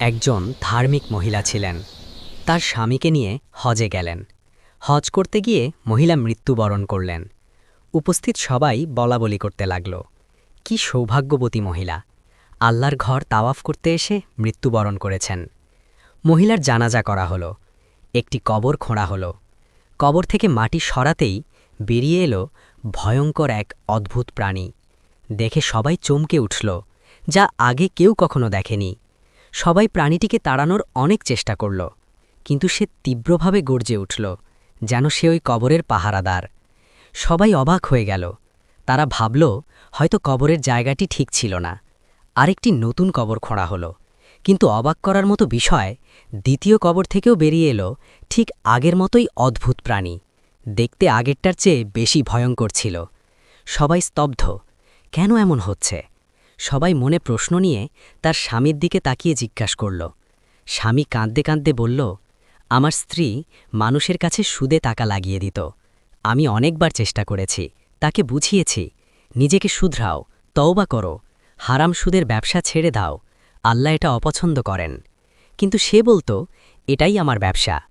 একজন ধার্মিক মহিলা ছিলেন। তার স্বামীকে নিয়ে হজে গেলেন। হজ করতে গিয়ে মহিলা মৃত্যুবরণ করলেন। উপস্থিত সবাই বলাবলি করতে লাগল। কি সৌভাগ্যবতী মহিলা। আল্লাহর ঘর তাওয়াফ করতে এসে মৃত্যুবরণ করেছেন। মহিলার জানাজা করা হলো। একটি কবর খোঁড়া হলো। কবর থেকে মাটি সরাতেই বেরিয়ে এলো ভয়ঙ্কর এক অদ্ভুত প্রাণী। দেখে সবাই চমকে উঠল, যা আগে কেউ কখনো দেখেনি। সবাই প্রাণীটিকে তাড়ানোর অনেক চেষ্টা করল, কিন্তু সে তীব্রভাবে গর্জে উঠল, যেন সে ওই কবরের পাহারাদার। সবাই অবাক হয়ে গেল। তারা ভাবল, হয়তো কবরের জায়গাটি ঠিক ছিল না। আরেকটি নতুন কবর খোঁড়া হলো। কিন্তু অবাক করার মতো বিষয়, দ্বিতীয় কবর থেকেও বেরিয়ে এলো ঠিক আগের মতোই অদ্ভুত প্রাণী। দেখতে আগেরটার চেয়ে বেশি ভয়ঙ্কর ছিল। সবাই স্তব্ধ, কেন এমন হচ্ছে? সবাই মনে প্রশ্ন নিয়ে তার স্বামীর দিকে তাকিয়ে জিজ্ঞাসা করল। স্বামী কাঁদতে কাঁদতে বলল, আমার স্ত্রী মানুষের কাছে সুদে টাকা লাগিয়ে দিত। আমি অনেকবার চেষ্টা করেছি, তাকে বুঝিয়েছি, নিজেকে শুধরাও, তওবা করো, হারাম সুদের ব্যবসা ছেড়ে দাও, আল্লাহ এটা অপছন্দ করেন। কিন্তু সে বলতো, এটাই আমার ব্যবসা।